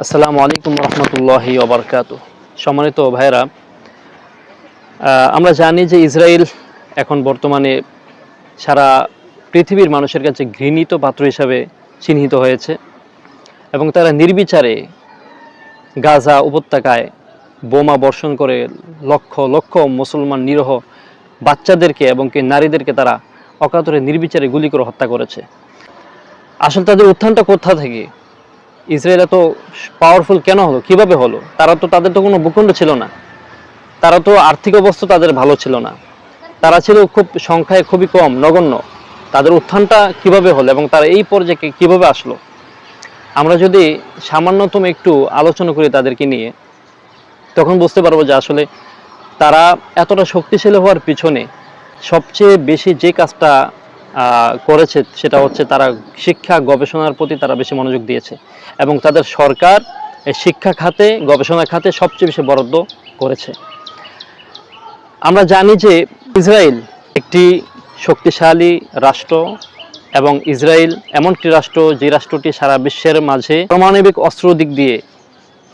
আসসালামু আলাইকুম রহমতুল্লাহি ওবরকাত সম্মানিত ভাইরা আমরা জানি যে ইসরায়েল এখন বর্তমানে সারা পৃথিবীর মানুষের কাছে ঘৃণিত পাত্র হিসাবে চিহ্নিত হয়েছে এবং তারা নির্বিচারে গাজা উপত্যকায় বোমা বর্ষণ করে লক্ষ লক্ষ মুসলমান নিরহ বাচ্চাদেরকে এবং কি নারীদেরকে তারা অকাতরে নির্বিচারে গুলি করে হত্যা করেছে। আসলে তাদের উত্থানটা কোথা থেকে? ইসরায়েল এত পাওয়ারফুল কেন হলো? কীভাবে হলো? তারা তো, তাদের তো কোনো ভূখণ্ড ছিল না। তারা তো আর্থিক অবস্থা তাদের ভালো ছিল না। তারা ছিল খুব, সংখ্যায় খুবই কম, নগণ্য। তাদের উত্থানটা কীভাবে হলো এবং তারা এই পর্যায়ে কীভাবে আসলো? আমরা যদি সামান্যতম একটু আলোচনা করি তাদেরকে নিয়ে, তখন বুঝতে পারব যে আসলে তারা এতটা শক্তিশালী হওয়ার পিছনে সবচেয়ে বেশি যে কাজটা করেছে, সেটা হচ্ছে তারা শিক্ষা গবেষণার প্রতি তারা বেশি মনোযোগ দিয়েছে। এবং তাদের সরকার শিক্ষা খাতে, গবেষণা খাতে সবচেয়ে বেশি বরাদ্দ করেছে। আমরা জানি যে ইসরায়েল একটি শক্তিশালী রাষ্ট্র এবং ইসরায়েল এমন একটি রাষ্ট্র যে রাষ্ট্রটি সারা বিশ্বের মাঝে পারমাণবিক অস্ত্র দিক দিয়ে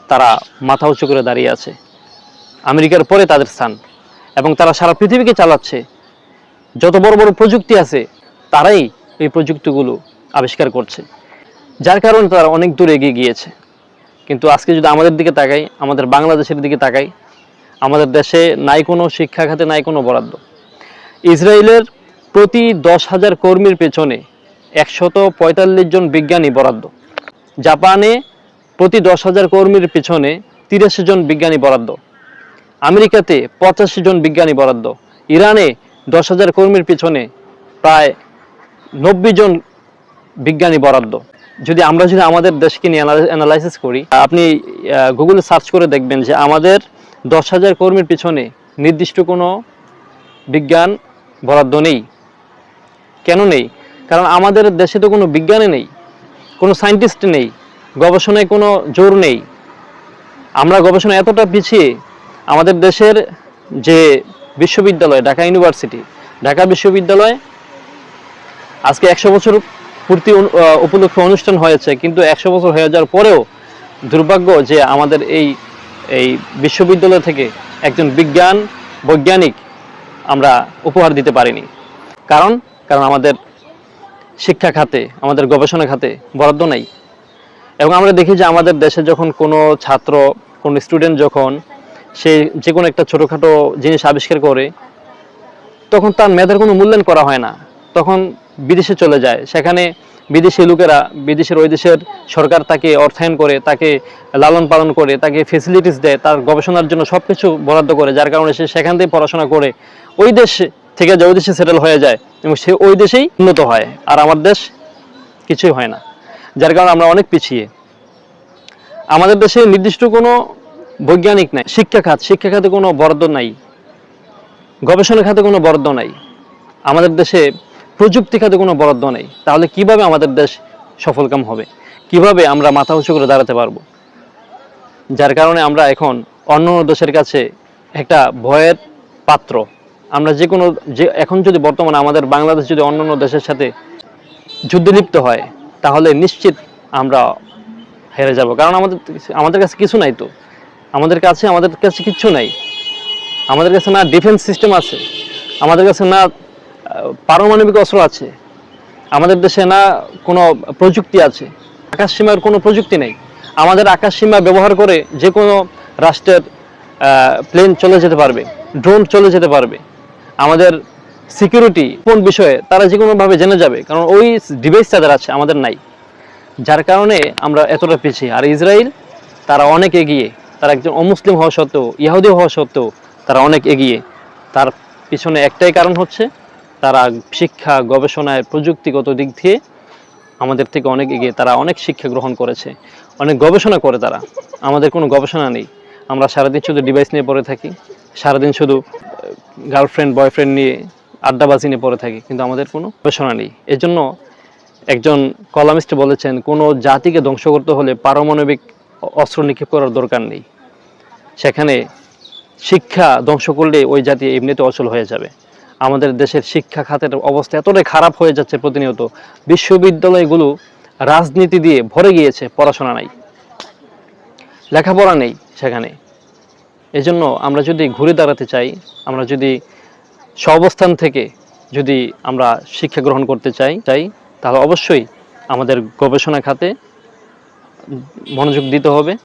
তারা মাথা উঁচু করে দাঁড়িয়ে আছে। আমেরিকার পরে তাদের স্থান। এবং তারা সারা পৃথিবীকে চালাচ্ছে। যত বড় বড় প্রযুক্তি আছে তারাই এই প্রযুক্তিগুলো আবিষ্কার করছে। যার কারণে তারা অনেক দূর এগিয়ে গিয়েছে। কিন্তু আজকে যদি আমাদের দিকে তাকাই, আমাদের বাংলাদেশের দিকে তাকাই, আমাদের দেশে নাই কোনো শিক্ষা খাতে, নাই কোনো বরাদ্দ। ইসরায়েলের প্রতি দশ হাজার কর্মীর পেছনে একশত পঁয়তাল্লিশ জন বিজ্ঞানী বরাদ্দ। জাপানে প্রতি দশ হাজার কর্মীর পিছনে তিরাশি জন বিজ্ঞানী বরাদ্দ। আমেরিকাতে পঁচাশি জন বিজ্ঞানী বরাদ্দ। ইরানে দশ হাজার কর্মীর পিছনে প্রায় নব্বই জন বিজ্ঞানী বরাদ্দ। যদি আমরা যদি আমাদের দেশকে নিয়ে অ্যানালাইসিস করি, আপনি গুগলে সার্চ করে দেখবেন যে আমাদের দশ হাজার কর্মীর পিছনে নির্দিষ্ট কোনো বিজ্ঞান বরাদ্দ নেই। কেন নেই? কারণ আমাদের দেশে তো কোনো বিজ্ঞানে নেই, কোনো সায়েন্টিস্ট নেই, গবেষণায় কোনো জোর নেই। আমরা গবেষণা এতটা পিছিয়ে আমাদের দেশের যে বিশ্ববিদ্যালয়, ঢাকা ইউনিভার্সিটি, ঢাকা বিশ্ববিদ্যালয় আজকে একশো বছর পূর্তি উপলক্ষে অনুষ্ঠান হয়েছে, কিন্তু একশো বছর হয়ে যাওয়ার পরেও দুর্ভাগ্য যে আমাদের এই এই বিশ্ববিদ্যালয় থেকে একজন বিজ্ঞান, বৈজ্ঞানিক আমরা উপহার দিতে পারিনি। কারণ কারণ আমাদের শিক্ষা খাতে, আমাদের গবেষণা খাতে বরাদ্দ নেই। এবং আমরা দেখি যে আমাদের দেশে যখন কোনো ছাত্র, কোনো স্টুডেন্ট যখন সে যে কোনো একটা ছোটোখাটো জিনিস আবিষ্কার করে, তখন তার মেধার কোনো মূল্যায়ন করা হয় না। তখন বিদেশে চলে যায়। সেখানে বিদেশি লোকেরা, বিদেশের ওই দেশের সরকার তাকে অর্থায়ন করে, তাকে লালন পালন করে, তাকে ফেসিলিটিস দেয়, তার গবেষণার জন্য সব কিছু বরাদ্দ করে, যার কারণে সে সেখান থেকে পড়াশোনা করে ওই দেশ থেকে যে ওই দেশে সেটেল হয়ে যায় এবং সে ওই দেশেই উন্নত হয়। আর আমার দেশ কিছুই হয় না, যার কারণে আমরা অনেক পিছিয়ে। আমাদের দেশে নির্দিষ্ট কোনো বৈজ্ঞানিক নাই, শিক্ষা খাত, শিক্ষা খাতে কোনো বরাদ্দ নাই, গবেষণা খাতে কোনো বরাদ্দ নাই। আমাদের দেশে প্রযুক্তি খাতে কোনো বরাদ্দ নেই, তাহলে কীভাবে আমাদের দেশ সফলকাম হবে? কীভাবে আমরা মাথা উঁচু করে দাঁড়াতে পারব? যার কারণে আমরা এখন অন্য দেশের কাছে একটা ভয়ের পাত্র। আমরা যে কোনো যে, এখন যদি বর্তমানে আমাদের বাংলাদেশ যদি অন্য অন্য দেশের সাথে যুদ্ধে লিপ্ত হয়, তাহলে নিশ্চিত আমরা হেরে যাব। কারণ আমাদের আমাদের কাছে কিছু নাই তো। আমাদের কাছে আমাদের কাছে কিচ্ছু নাই। আমাদের কাছে না ডিফেন্স সিস্টেম আছে। আমাদের কাছে না পারমাণবিক অস্ত্র আছে। আমাদের দেশে না কোনো প্রযুক্তি আছে। আকাশ সীমার কোনো প্রযুক্তি নেই। আমাদের আকাশ সীমা ব্যবহার করে যে কোনো রাষ্ট্রের প্লেন চলে যেতে পারবে ড্রোন চলে যেতে পারবে। আমাদের সিকিউরিটি কোন বিষয়ে তারা যে কোনোভাবে জেনে যাবে, কারণ ওই ডিভাইস তাদের আছে, আমাদের নাই। যার কারণে আমরা এতটা পিছিয়ে। আর ইসরায়েল, তারা অনেক এগিয়ে। তারা একজন অমুসলিম হওয়া সত্ত্বেও, ইহুদি হওয়া সত্ত্বেও তারা অনেক এগিয়ে। তার পিছনে একটাই কারণ হচ্ছে তারা শিক্ষা, গবেষণায় প্রযুক্তিগত দিক দিয়ে আমাদের থেকে অনেক এগিয়ে, তারা অনেক শিক্ষা গ্রহণ করেছে। অনেক গবেষণা করে তারা। আমাদের কোনো গবেষণা নেই। আমরা সারাদিন শুধু ডিভাইস নিয়ে পড়ে থাকি। সারাদিন শুধু গার্লফ্রেন্ড বয়ফ্রেন্ড নিয়ে আড্ডাবাজি নিয়ে পড়ে থাকি। কিন্তু আমাদের কোনো গবেষণা নেই। এজন্য একজন কলামিস্ট বলেছেন, কোনো জাতিকে ধ্বংস করতে হলে পারমাণবিক অস্ত্র নিক্ষেপ করার দরকার নেই। সেখানে শিক্ষা ধ্বংস করলে ওই জাতি এমনিতে অচল হয়ে যাবে। আমাদের দেশের শিক্ষা খাতের অবস্থা এতটাই খারাপ হয়ে যাচ্ছে প্রতিনিয়ত। বিশ্ববিদ্যালয়গুলো রাজনীতি দিয়ে ভরে গিয়েছে, পড়াশোনা নাই। লেখাপড়া নেই সেখানে। এজন্য আমরা যদি ঘুরে দাঁড়াতে চাই, আমরা যদি স্বঅবস্থান থেকে যদি আমরা শিক্ষা গ্রহণ করতে চাই চাই, তাহলে অবশ্যই আমাদের গবেষণা খাতে মনোযোগ দিতে হবে।